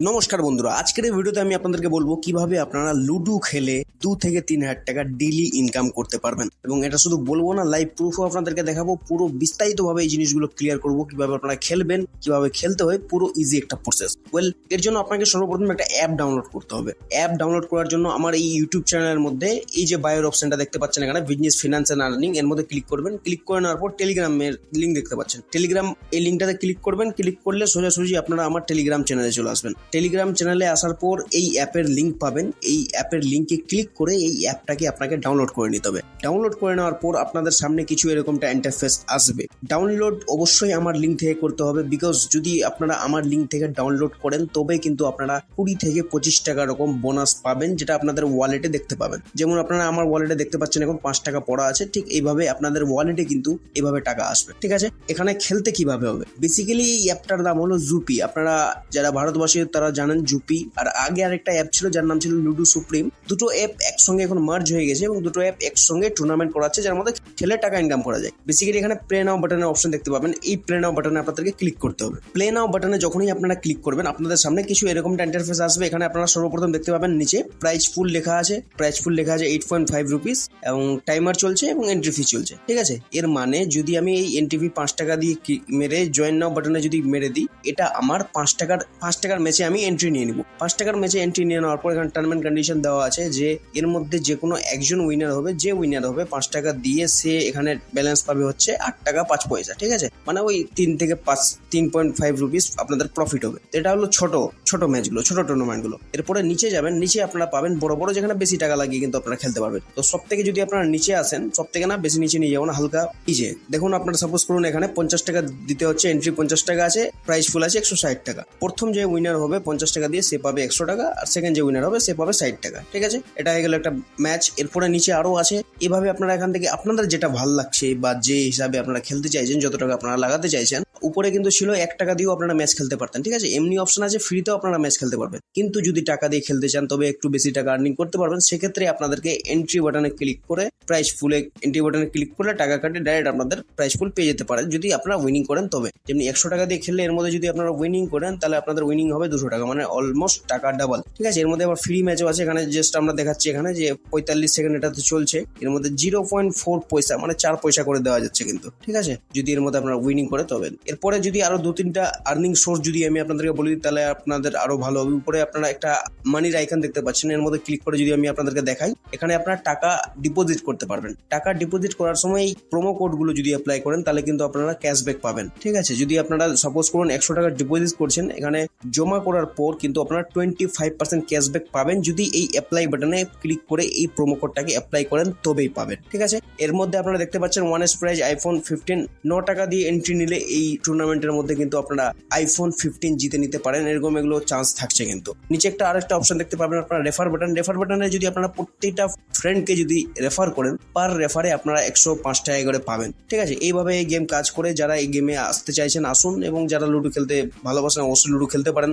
নমস্কার বন্ধুরা, আজকের এই ভিডিওতে আমি আপনাদেরকে বলব কীভাবে আপনারা লুডো খেলে দু থেকে তিন হাজার টাকা ডেইলি ইনকাম করতে পারবেন। এবং এটা শুধু বলব না লাইভ প্রুফও আপনাদেরকে দেখাবো, পুরো বিস্তারিতভাবে এই জিনিসগুলো ক্লিয়ার করব, কীভাবে আপনারা খেলবেন, কীভাবে খেলতে হয়, পুরো ইজি একটা প্রসেস ওয়েল এর জন্য আপনাকে সর্বপ্রথম একটা অ্যাপ ডাউনলোড করতে হবে। অ্যাপ ডাউনলোড করার জন্য আমার এই ইউটিউব চ্যানেলের মধ্যে এই যে বায়োর অপশনটা দেখতে পাচ্ছেন এখানে বিজনেস ফিনান্স অ্যান্ড আর্নিং এর মধ্যে ক্লিক করবেন। ক্লিক করে নেওয়ার পর টেলিগ্রামের লিঙ্ক দেখতে পাচ্ছেন। টেলিগ্রাম এই লিঙ্কটাতে ক্লিক করবেন। ক্লিক করলে সোজাসুজি আপনারা আমার টেলিগ্রাম চ্যানেলে চলে আসবেন। টেলিগ্রাম চ্যানেলে আসার পর এই অ্যাপের লিঙ্ক পাবেন। এই অ্যাপের লিঙ্কে ক্লিক করে এই অ্যাপটাকে আপনাকে ডাউনলোড করে নিতে হবে। ডাউনলোড করে নেওয়ার পর আপনাদের সামনে কিছু এরকমটা ইন্টারফেস আসবে। ডাউনলোড অবশ্যই আমার লিঙ্ক থেকে করতে হবে বিকজ যদি আপনারা আমার লিঙ্ক থেকে ডাউনলোড করেন, তবে কিন্তু আপনারা কুড়ি থেকে পঁচিশ টাকা রকম বোনাস পাবেন, যেটা আপনাদের ওয়ালেটে দেখতে পাবেন। যেমন আপনারা আমার ওয়ালেটে দেখতে পাচ্ছেন এখন পাঁচ টাকা পড়া আছে, ঠিক এইভাবে আপনাদের ওয়ালেটে কিন্তু এভাবে টাকা আসবে। ঠিক আছে? এখানে খেলতে কীভাবে হবে? বেসিক্যালি এই অ্যাপটার নাম হলো জুপি আপনারা যারা ভারতবাসী তারা জানেন জুপি। আর আগে আরেকটা অ্যাপ ছিল, যার নাম ছিল লুডো সুপ্রিম। দুটো অ্যাপ একসঙ্গে এখন মার্জ হয়ে গেছে এবং দুটো অ্যাপ একসঙ্গে টুর্নামেন্ট করাচ্ছে, যার মধ্যে খেলে টাকা ইনকাম করা যায়। বেসিক্যালি এখানে প্লে নাও বাটনের অপশন দেখতে পাবেন। এই প্লে নাও বাটনে আপনাদেরকে ক্লিক করতে হবে। প্লে নাও বাটনে যখনই আপনারা ক্লিক করবেন, আপনাদের সামনে কিছু এরকম ইন্টারফেস আসবে। এখানে আপনারা সর্বপ্রথম দেখতে পাবেন নিচে প্রাইস ফুল লেখা আছে। প্রাইস ফুল লেখা আছে এইট পয়েন্ট ফাইভ রুপিস এবং টাইমার চলছে এবং এন্ট্রি ফি চলছে। ঠিক আছে? এর মানে যদি আমি এই এন্ট্রি ফি পাঁচ টাকা দিয়ে মেরে জয়েন নাও বাটনে যদি মেরে দিই, এটা আমার পাঁচ টাকার পাঁচ টাকার ম্যাচে আমি এন্ট্রি নিয়ে নিব। পাঁচ টাকার ম্যাচে এন্ট্রি নিয়ে নেওয়ার পর এখানে টার্ম কন্ডিশন দেওয়া আছে যে, এর মধ্যে যে কোনো একজন উইনার হবে, যে উইনার হবে, পাঁচ টাকা দিয়ে সে এখানে ব্যালেন্স পাবে হচ্ছে আট টাকা পাঁচ পয়সা, ঠিক আছে? মানে ওই তিন থেকে পাঁচ, তিন পয়েন্ট ফাইভ রুপিস আপনাদের প্রফিট হবে। এটা হলো ছোট ছোট ম্যাচগুলো ছোট টুর্নামেন্টগুলো এরপরে নিচে যাবেন, নিচে আপনারা পাবেন বড় বড় যেখানে বেশি টাকা লাগিয়ে কিন্তু আপনারা খেলতে পারবেন। তো সব থেকে যদি আপনারা নিচে আসেন সব থেকে না বেশি নিচে নিয়ে যাবেন হালকা নিচে দেখুন আপনারা সাপোজ করুন এখানে পঞ্চাশ টাকা দিতে হচ্ছে এন্ট্রি পঞ্চাশ টাকা আছে প্রাইস ফুল আছে একশো ষাট টাকা। প্রথম যে উইনার হবে পঞ্চাশ টাকা দিয়ে, সে পাবে একশো টাকা, আর সেকেন্ড যে উইনার হবে, সে পাবে ষাট টাকা, ঠিক আছে? এটা হয়ে গেল একটা ম্যাচ এরপরে নিচে আরও আছে। এভাবে আপনারা এখান থেকে, আপনাদের যেটা ভালো লাগছে বা যে হিসাবে আপনারা খেলতে চাইছেন, যত টাকা আপনারা লাগাতে চাইছেন উপরে কিন্তু ছিল এক টাকা দিয়েও আপনারা ম্যাচ খেলতে পারতেন, ঠিক আছে? এমনি অপশন আছে ফ্রিতেও আপনারা ম্যাচ খেলতে পারবেন। কিন্তু যদি টাকা দিয়ে খেলতে চান, তবে একটু বেশি টাকা আর্নিং করতে পারবেন। সেক্ষেত্রে আপনাদেরকে এন্ট্রি বাটনে ক্লিক করে প্রাইস ফুলে এন্ট্রি বাটনে ক্লিক করলে টাকা কাটে ডাইরেক্ট আপনাদের প্রাইস ফুল পেয়ে যেতে পারেন, যদি আপনারা উইনিং করেন তবে। যেমনি একশো টাকা দিয়ে খেললে এর মধ্যে যদি আপনারা উইনিং করেন, তাহলে আপনাদের উইনিং হবে দুশো টাকা মানে অলমোস্ট টাকা ডাবল ঠিক আছে? এর মধ্যে আবার ফ্রি ম্যাচও আছে, এখানে জাস্ট আমরা দেখাচ্ছি এখানে যে পঁয়তাল্লিশ সেকেন্ড এটাতে চলছে। এর মধ্যে জিরো পয়েন্ট ফোর পয়সা মানে চার পয়সা করে দেওয়া যাচ্ছে কিন্তু, ঠিক আছে? যদি এর মধ্যে আপনারা উইনিং করে, তবে এরপরে যদি আরও দু তিনটা আর্নিং সোর্স যদি আমি আপনাদেরকে বলি তাহলে আপনাদের আরও ভালো হবে। উপরে আপনারা একটা মানির আইকন দেখতে পাচ্ছেন। এর মধ্যে ক্লিক করে যদি আমি আপনাদেরকে দেখাই, এখানে আপনারা টাকা ডিপোজিট করতে পারবেন। টাকা ডিপোজিট করার সময় এই প্রোমো কোডগুলো যদি অ্যাপ্লাই করেন, তাহলে কিন্তু আপনারা ক্যাশব্যাক পাবেন। ঠিক আছে? যদি আপনারা সাপোজ করুন একশো টাকা ডিপোজিট করছেন, এখানে জমা করার পর কিন্তু আপনারা টোয়েন্টি ফাইভ পার্সেন্ট ক্যাশব্যাক পাবেন। যদি এই অ্যাপ্লাই বাটনে ক্লিক করে এই প্রোমো কোডটাকে অ্যাপ্লাই করেন, তবেই পাবেন। ঠিক আছে? এর মধ্যে আপনারা দেখতে পাচ্ছেন ওয়ান এস প্রাইজ আইফোন ফিফটিন ন টাকা দিয়ে এন্ট্রি নিলে এই টুর্নামেন্টের মধ্যে কিন্তু আপনারা আইফোন ফিফটিন জিতে নিতে পারেন। এরকম এগুলো চান্স থাকছে কিন্তু। নিচে একটা আরেকটা অপশন দেখতে পাবেন আপনারা রেফার বাটন রেফার বাটনে যদি আপনারা প্রত্যেকটা ফ্রেন্ডকে যদি রেফার করেন পার রেফারে আপনারা একশো পাঁচ টাকা করে পাবেন। ঠিক আছে? এইভাবে এই গেম কাজ করে যারা এই গেমে আসতে চাইছেন, আসুন এবং যারা লুডো খেলতে ভালোবাসেন, অবশ্যই লুডো খেলতে পারেন।